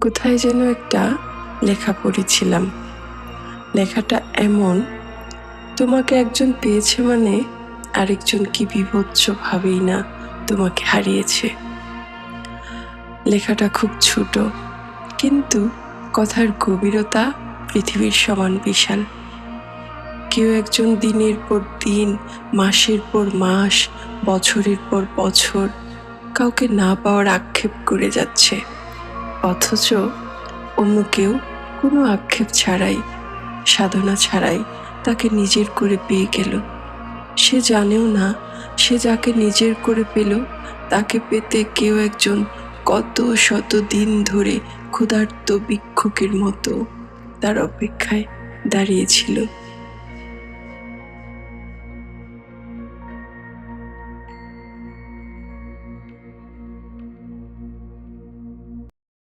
কোথায় যেন একটা লেখা পড়েছিলাম। লেখাটা এমন, তোমাকে একজন পেয়েছে মানে আরেকজন কি বিভৎস ভাবেই না তোমাকে হারিয়েছে। লেখাটা খুব ছোট, কিন্তু কথার গভীরতা পৃথিবীর সমান বিশাল। কেউ একজন দিনের পর দিন, মাসের পর মাস, বছরের পর বছর কাউকে না পাওয়ার আক্ষেপ করে যাচ্ছে। অথচ অন্য কেউ কোনো আক্ষেপ ছাড়াই, সাধনা ছাড়াই তাকে নিজের করে পেয়ে গেল। সে জানেও না, সে যাকে নিজের করে পেল, তাকে পেতে কেউ একজন কত শত দিন ধরে ক্ষুধার্ত ভিক্ষুকের মতো তার অপেক্ষায় দাঁড়িয়েছিল